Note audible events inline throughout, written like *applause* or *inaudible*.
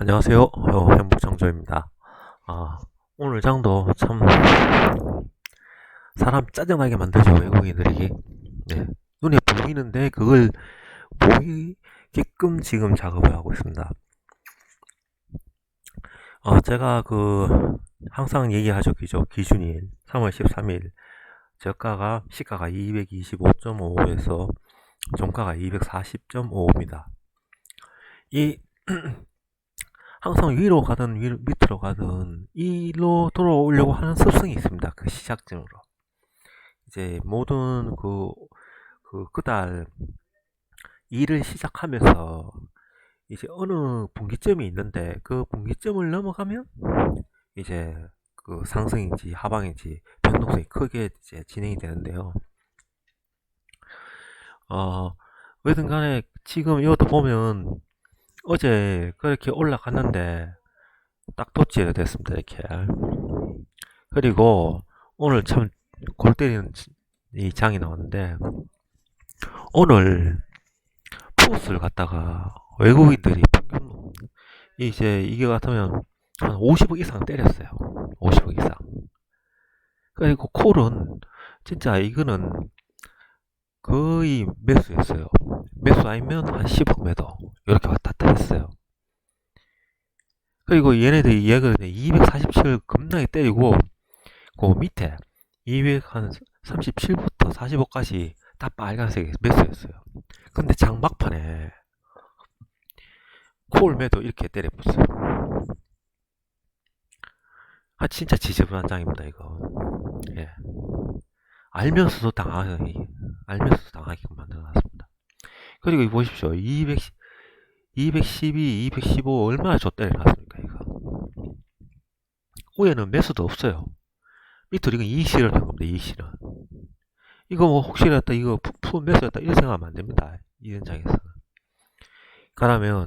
안녕하세요. 어, 행복창조입니다. 아, 오늘 장도 참 사람 짜증나게 만들죠, 외국인들이. 네, 눈에 보이는데 그걸 보이게끔 지금 작업을 하고 있습니다. 어, 제가 그 항상 얘기하죠, 기죠. 기준일 3월 13일 저가가 시가가 225.55에서 종가가 240.55입니다. 이 항상 위로 가든 위로, 밑으로 가든 이로 돌아오려고 하는 습성이 있습니다. 그 시작점으로. 이제 모든 그, 그, 그달 일을 시작하면서 이제 어느 분기점이 있는데 그 분기점을 넘어가면 이제 그 상승인지 하방인지 변동성이 크게 이제 진행이 되는데요. 어, 어든 간에 지금 이것도 보면 어제 그렇게 올라갔는데 딱 도치가 됐습니다. 이렇게. 그리고 오늘 참 골 때리는 이 장이 나왔는데 오늘 푸스를 갖다가 외국인들이 평균 이제 이게 같으면 한 50억 이상 때렸어요. 50억 이상. 그리고 콜은 진짜 이거는 거의 매수였어요. 매수 아니면 한 10억 매도 이렇게 왔다 갔다 했어요. 그리고 얘네들이 얘가 247 겁나게 때리고 그 밑에 237부터 45까지 다 빨간색이 매수였어요. 근데 장막판에 콜 매도 이렇게 때려붙어요. 아 진짜 지저분한 장입니다 이거. 예. 알면서도 당하기 알면서도 당하게끔 만들어놨습니다. 그리고 이 보십시오. 200 212, 215 얼마나 줬대려 놨습니까 이거. 위에는 매수도 없어요. 밑으로 이건 이익실현 한 겁니다. 이익실현. 이거 뭐 혹시라도 이거 푸 매수였다 이런 생각하면 안 됩니다. 이런 장에서는. 그러면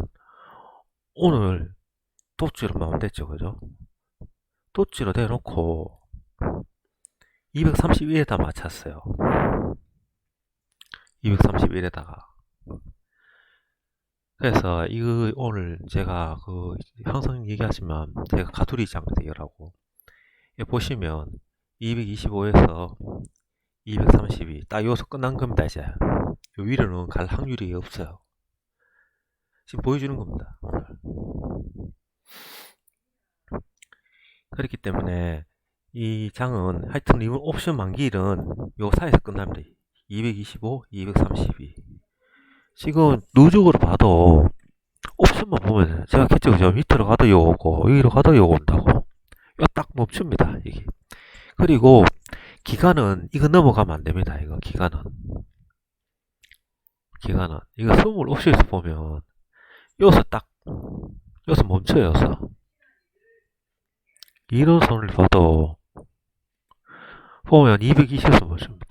오늘 도치로 마감됐죠, 그죠? 도치로 대놓고 231에다 맞췄어요. 231에다가. 그래서 이거 오늘 제가 그 항상 얘기하지만 제가 가두리 장대열하고 보시면 225에서 232, 딱 여기서 끝난 겁니다, 이제. 요 위로는 갈 확률이 없어요. 지금 보여주는 겁니다, 오늘. 그렇기 때문에 이 장은 하여튼 이번 옵션 만기일은 요 사이에서 끝납니다. 225, 232. 지금 누적으로 봐도 옵션만 보면 제가 캐치고 저 밑으로 가도 요 오고 여기로 가도 요 온다고. 요 딱 멈춥니다. 이게. 그리고 기간은 이거 넘어가면 안 됩니다. 이거 기간은. 기간은 이거 선물 옵션에서 보면 여기서 딱 여기서 멈춰요. 여기서. 이런 선을 봐도 보면 220에서 멈춥니다.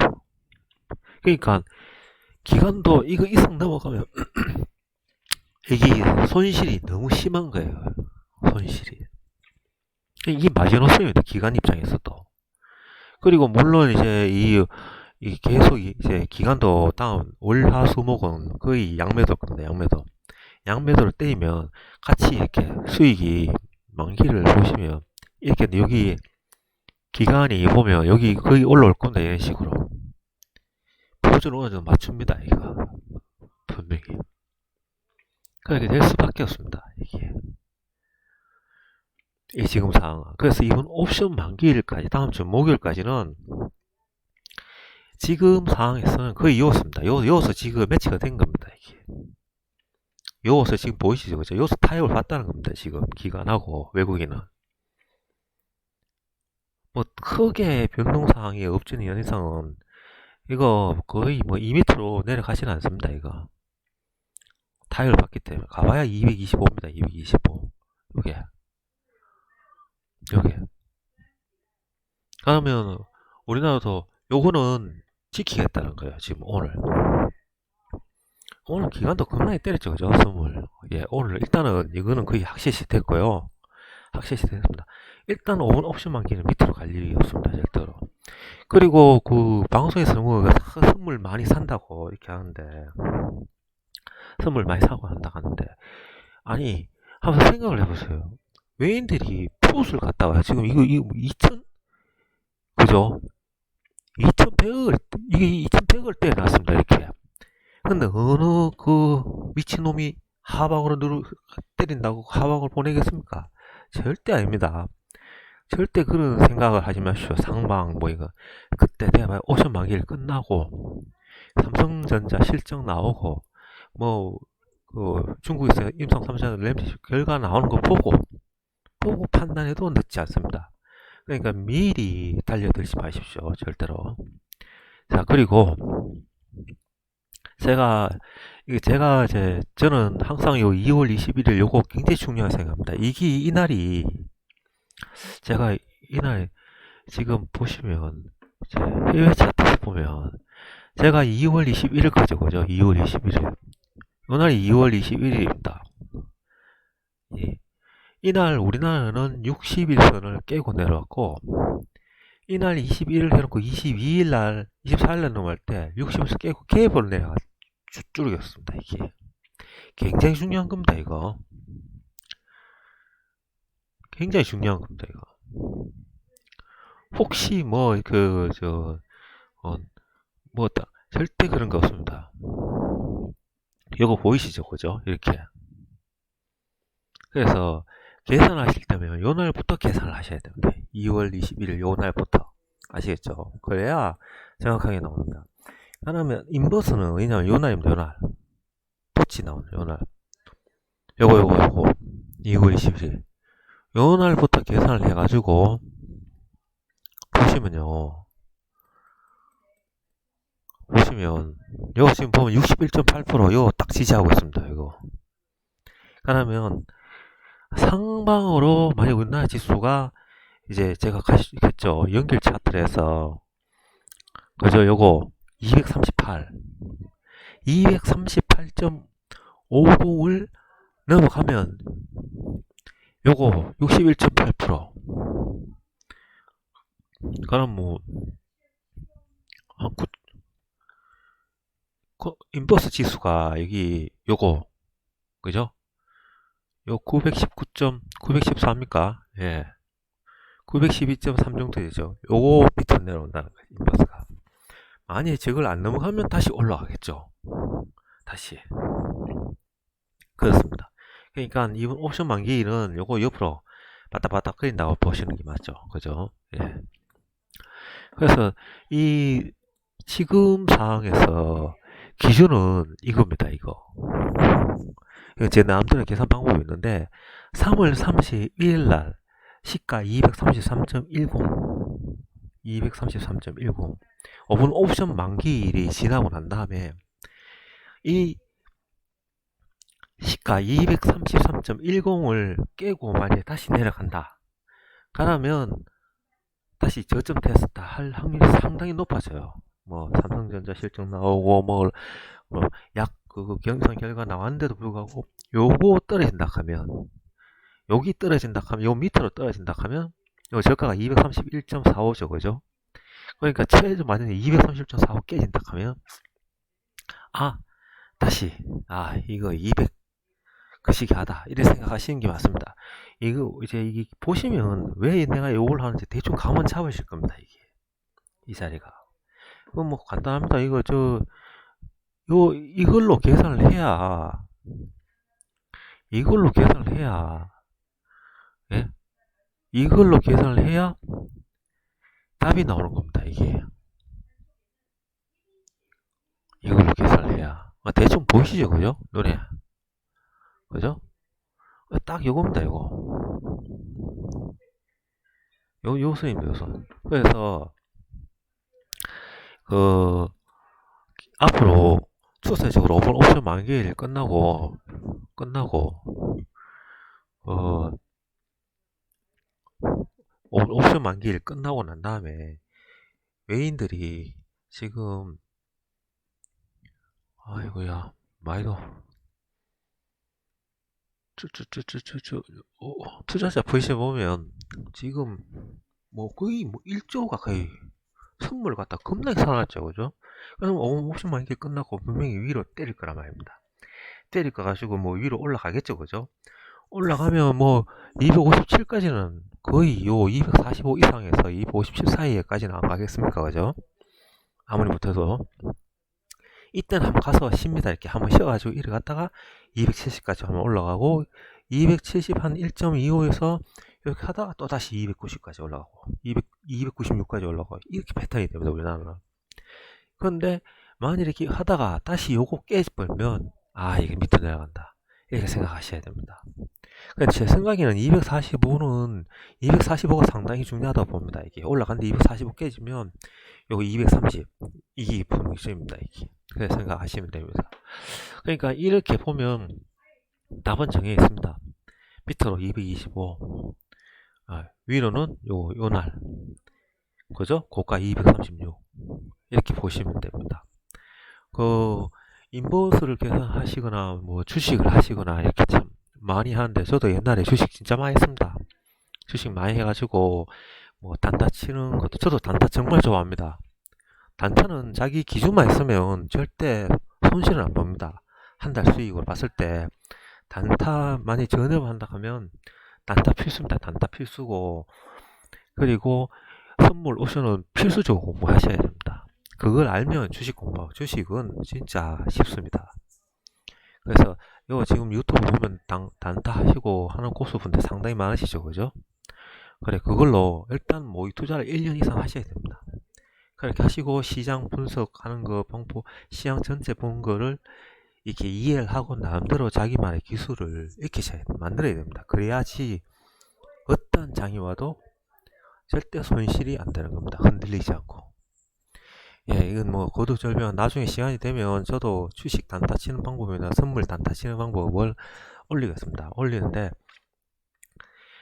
그러니까 기간도 이거 이상 넘어가면 *clears throat* 이게 손실이 너무 심한 거예요. 손실이. 이게 마지노선입니다. 기간 입장에서 도. 그리고 물론 이제 이, 이 계속 이제 기간도 다음 월화수목은 거의 양매도 겁니다. 양매도. 양매도를 떼면 같이 이렇게 수익이 만기를 보시면 이렇게 여기 기간이 보면 여기 거의 올라올 건데 이런 식으로 포즈를 어느 정도 맞춥니다 이거. 분명히. 그렇게 될 수밖에 없습니다 이게. 이 지금 상황. 그래서 이번 옵션 만기일까지 다음 주 목요일까지는 지금 상황에서는 거의 이었습니다. 요, 요서 지금 매치가 된 겁니다 이게. 요서 지금 보이시죠? 그죠? 요서 타협을 봤다는 겁니다 지금 기간하고 외국인은. 뭐 크게 변동사항이 없지는 연 이상은 이거 거의 뭐 2m로 내려가지는 않습니다 이거. 타율 받기 때문에. 가봐야 225입니다 225 요게. 요게. 그러면 우리나라도 요거는 지키겠다는 거예요 지금 오늘. 오늘 기간도 겁나게 때렸죠 그죠? 선물. 예 오늘 일단은 이거는 거의 확실시 됐고요 확실시 됐습니다 일단 5분 옵션 만 기는 밑으로 갈 일이 없습니다. 절대로. 그리고 그 방송에서 뭐 선물 많이 산다고 이렇게 하는데 선물 많이 사고 한다 하는데 아니 한번 생각을 해보세요. 외인들이 풋을 갖다가 지금 이거 이거 2천 그죠? 2,100을 이게 2,100을 때려놨습니다 이렇게. 근데 어느 그 미친놈이 하방으로 누르 때린다고 하방을 보내겠습니까? 절대 아닙니다. 절대 그런 생각을 하지 마십시오. 상방 뭐 이거 그때 내가 오션 만기일 끝나고 삼성전자 실적 나오고 뭐 그 중국에서 임상 3차 램지 결과 나오는 거 보고 보고 판단해도 늦지 않습니다. 그러니까 미리 달려들지 마십시오. 절대로. 자, 그리고 제가 제가 이제 저는 항상 요 2월 21일 요거 굉장히 중요하게 생각합니다. 이게 이 날이 제가 이날 지금 보시면 제 해외 차트에서 보면 제가 2월 21일까지 거죠. 2월 21일. 이날이 2월 21일입니다. 예. 이날 우리나라는 60일선을 깨고 내려왔고 이날 21일 해놓고 22일 날 24일 날 넘어갈 때 60일선 깨고 갭을 내가 줄이겠습니다 이게. 굉장히 중요한 겁니다 이거. 굉장히 중요한 겁니다 이거. 혹시 뭐 그 저 어, 뭐 절대 그런 거 없습니다. 이거 보이시죠 그죠? 이렇게. 그래서 계산하실 때면 요 날부터 계산을 하셔야 됩니다. 2월 21일 요 날부터. 아시겠죠? 그래야 정확하게 나옵니다 그러면 인버스는 왜냐면 요 날입니다 요날 토치 나오는 요날. 요거 요거 요거. 2월 21일. 요 날부터 계산을 해가지고 보시면요. 보시면 요거 지금 보면 61.8% 요거 딱 지지하고 있습니다 이거. 그러면 상방으로 만약 우리나라 지수가 이제 제가 가시겠죠 연결 차트를 해서. 그죠? 요거 238 238.50을 넘어가면 요거 61.8% 그럼 뭐한 9, 그 인버스 지수가 여기 요거 그죠? 요 919점 914입니까? 예. 912.3 정도 되죠. 요거 밑으로 내려온다는 거예요. 인버스가. 만약에 저걸 안 넘어가면 다시 올라가겠죠. 다시. 그렇습니다. 그러니까 이번 옵션 만기일은 요거 옆으로 바닥바닥 끓인다고 보시는 게 맞죠. 그죠? 예. 그래서 이 지금 상황에서 기준은 이겁니다. 이거. 제 나름대로 계산 방법이 있는데 3월 31일 날 시가 233.10 233.10 5분 옵션 만기일이 지나고 난 다음에 이 시가 233.10을 깨고 만약에 다시 내려간다. 그러면 다시 저점 테스트 할 확률이 상당히 높아져요. 뭐 삼성전자 실적 나오고 뭐, 뭐약 그 경선 결과 나왔는데도 불구하고 요거 떨어진다 하면 여기 떨어진다 하면 요 밑으로 떨어진다 하면 요 저가가 231.45죠. 그죠 그러니까 최저 만약에 231.45 깨진다 하면 아 다시 아 이거 200 그시기 하다. 이렇게 생각하시는 게 맞습니다. 이거 이제 이게 보시면 왜 내가 요걸 하는지 대충 감은 잡으실 겁니다 이게. 이 자리가. 그건 뭐 간단합니다. 이거 저 요 이걸로 계산을 해야 이걸로 계산을 해야 예? 이걸로 계산을 해야 답이 나오는 겁니다 이게. 이걸로 계산을 해야. 아, 대충 보이시죠 그죠? 노래 그죠? 아, 딱 요겁니다 요거. 요 요소입니다 요소 그래서 그 앞으로 추세적으로 오픈 옵션 만기일 끝나고 끝나고 어 옵션 만기일 끝나고 난 다음에 외인들이 지금 아이고야 많이도 쭈쭈쭈쭈쭈쭈 투자자 보시에 보면 지금 뭐 거의 뭐 1조 가까이 선물 갖다 겁나게 사놨죠 그죠? 그럼 옵션 만기 끝나고 분명히 위로 때릴 거란 말입니다. 때릴 거 가지고 뭐 위로 올라가겠죠 그죠 올라가면 뭐 257까지는 거의 요 245 이상에서 257 사이에까지는 안 가겠습니까? 그죠? 아무리 못해도. 이때는 한번 가서 쉽니다 이렇게 한번 쉬어가지고 이래 갔다가 270까지 한번 올라가고 270 한 1.25에서 이렇게 하다가 또 다시 290까지 올라가고 200, 296까지 올라가고 이렇게 패턴이 됩니다 우리나라는. 그런데 만일 이렇게 하다가 다시 요거 깨버리면 아 이게 밑에 내려간다 이렇게 생각하셔야 됩니다 근데 제 생각에는 245는 245가 상당히 중요하다고 봅니다 이게 올라갔는데 245 깨지면 요거 230 이게 분기점입니다 이게 그렇게 생각하시면 됩니다 그러니까 이렇게 보면 답은 정해 있습니다 밑으로 225 아, 위로는 요, 요 날. 그죠? 고가 236. 이렇게 보시면 됩니다. 그, 인버스를 계산하시거나, 뭐, 주식을 하시거나, 이렇게 참 많이 하는데, 저도 옛날에 주식 진짜 많이 했습니다. 주식 많이 해가지고, 뭐, 단타 치는 것도, 저도 단타 정말 좋아합니다. 단타는 자기 기준만 있으면 절대 손실은 안 봅니다. 한 달 수익으로 봤을 때, 단타 많이 전업한다 하면, 단타 필수입니다. 단타 필수고 그리고 선물 옵션은 필수적으로 공부하셔야 됩니다. 그걸 알면 주식 공부, 주식은 진짜 쉽습니다. 그래서 요 지금 유튜브 보면 단, 단타 하시고 하는 고수분들 상당히 많으시죠, 그죠? 그래 그걸로 일단 모의 투자를 1년 이상 하셔야 됩니다. 그렇게 하시고 시장 분석하는 거 방법, 시장 전체 본 거를 이렇게 이해를 하고 나름대로 자기만의 기술을 익히셔야 만들어야 됩니다. 그래야지 어떤 장이 와도 절대 손실이 안 되는 겁니다. 흔들리지 않고. 예, 이건 뭐 거두절명 나중에 시간이 되면 저도 주식 단타 치는 방법이나 선물 단타 치는 방법을 올리겠습니다. 올리는데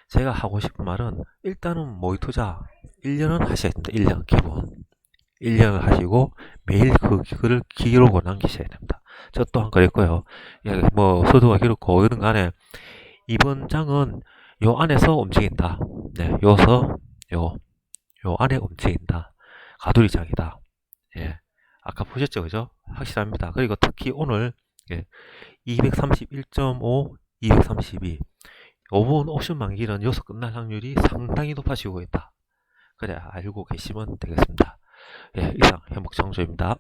제가 하고 싶은 말은 일단은 모의 투자 1년은 하셔야 됩니다. 1년 기본. 1년을 하시고 매일 그 글을 기록을 남기셔야 됩니다. 저 또한 그랬고요. 예, 뭐 서두가 그렇고 어든 간에 이번 장은 요 안에서 움직인다. 네, 요서 요, 요 안에 움직인다. 가두리 장이다. 예. 아까 보셨죠, 그죠? 확실합니다. 그리고 특히 오늘 예, 231.5, 232 5번 옵션 만기는 여기서 끝날 확률이 상당히 높아지고 있다. 그래 알고 계시면 되겠습니다. 예, 이상 행복장조입니다.